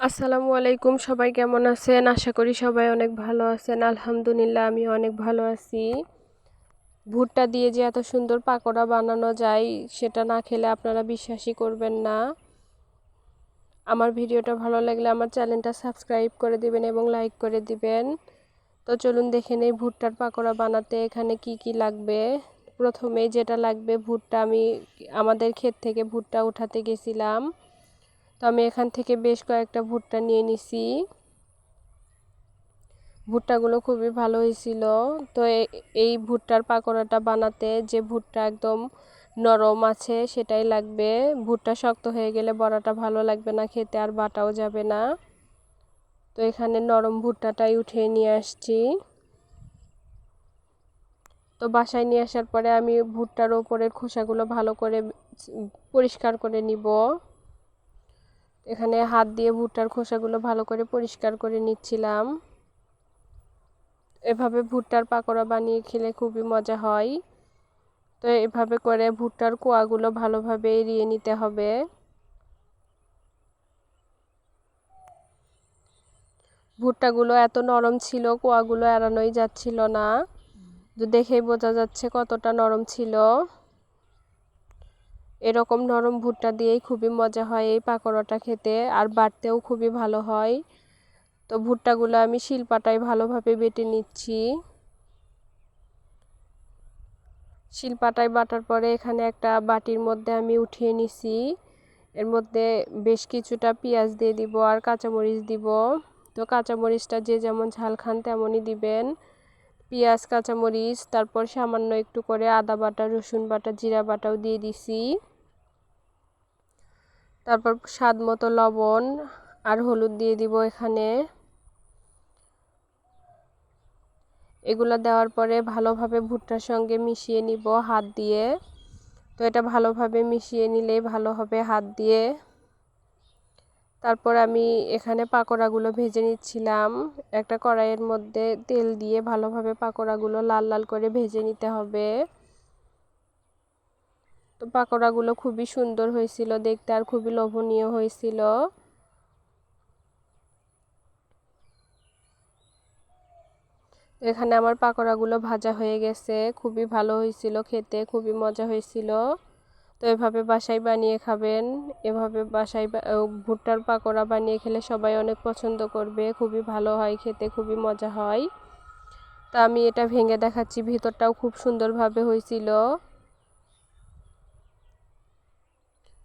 আসসালামু আলাইকুম, সবাই কেমন আছেন? আশা করি সবাই অনেক ভালো আছেন। আলহামদুলিল্লাহ আমি অনেক ভালো আছি। ভুট্টা দিয়ে যে এত সুন্দর পাকোড়া বানানো যায়, সেটা না খেলে আপনারা বিশ্বাসই করবেন না। আমার ভিডিওটা ভালো লাগলে আমার চ্যানেলটা সাবস্ক্রাইব করে দিবেন এবং লাইক করে দিবেন। তো চলুন দেখে নেই ভুট্টার পাকোড়া বানাতে এখানে কি কি লাগবে। প্রথমে যেটা লাগবে ভুট্টা, আমি আমাদের ক্ষেত থেকে ভুট্টা উঠাতে গেছিলাম। তো আমি এখান থেকে বেশ কয়েকটা ভুট্টা নিয়ে নিছি। ভুট্টাগুলো খুবই ভালো হয়েছিল। তো এই ভুট্টার পাকোড়াটা বানাতে যে ভুট্টা একদম নরম আছে সেটাই লাগবে। ভুট্টা শক্ত হয়ে গেলে বড়াটা ভালো লাগবে না, খেতে আর বাটাও যাবে না। তো এখানে নরম ভুট্টাটাই উঠিয়ে নিয়ে আসছি। তো বাসায় নিয়ে আসার পরে আমি ভুট্টার ওপরের খোসাগুলো ভালো করে পরিষ্কার করে নিব। এখানে হাত দিয়ে ভুট্টার খোসাগুলো ভালো করে পরিষ্কার করে নিচ্ছিলাম। এভাবে ভুট্টার পাকোড়া বানিয়ে খেলে খুবই মজা হয়। তো এভাবে করে ভুট্টার কোয়াগুলো ভালোভাবে এড়িয়ে নিতে হবে। ভুট্টাগুলো এত নরম ছিল, কোয়াগুলো এড়ানোই যাচ্ছিল না। দেখেই বোঝা যাচ্ছে কতটা নরম ছিল। এরকম নরম ভুট্টা দিয়েই খুবই মজা হয় এই পাকোড়াটা খেতে, আর বাটতেও খুবই ভালো হয়। তো ভুট্টাগুলো আমি শিলপাটায় ভালোভাবে বেটে নিচ্ছি। শিলপাটায় বাটার পরে এখানে একটা বাটির মধ্যে আমি উঠিয়ে নিছি। এর মধ্যে বেশ কিছুটা পেঁয়াজ দিয়ে দিব আর কাঁচামরিচ দিব। তো কাঁচামরিচটা যে যেমন ঝাল খান তেমনই দিবেন। পেঁয়াজ, কাঁচামরিচ, তারপর সামান্য একটু করে আদা বাটা, রসুন বাটা, জিরা বাটাও দিয়ে দিছি। তারপর স্বাদ মতো লবণ আর হলুদ দিয়ে দিব এখানে। এগুলো দেওয়ার পরে ভালোভাবে ভুট্টার সঙ্গে মিশিয়ে নিব হাত দিয়ে। তো এটা ভালোভাবে মিশিয়ে নিলেই ভালো হবে হাত দিয়ে। তারপর আমি এখানে পাকোড়াগুলো ভেজে নিচ্ছিলাম। একটা কড়াইয়ের মধ্যে তেল দিয়ে ভালোভাবে পাকোড়াগুলো লাল লাল করে ভেজে নিতে হবে। পাকোড়াগুলো খুবই সুন্দর হয়েছিল, দেখতে আর খুবই লোভনীয় হয়েছিল। এখানে আমার পাকোড়াগুলো ভাজা হয়ে গেছে, খুবই ভালো হয়েছিল খেতে, খুবই মজা হয়েছিল। তো এভাবে বাসায় বানিয়ে খাবেন, এভাবে বাসায় ভুট্টার পাকোড়া বানিয়ে খেলে সবাই অনেক পছন্দ করবে, খুবই ভালো হয়, খেতে খুবই মজা হয়। তা আমি এটা ভেঙে দেখাচ্ছি, ভিতরটাও খুব সুন্দরভাবে হয়েছিল।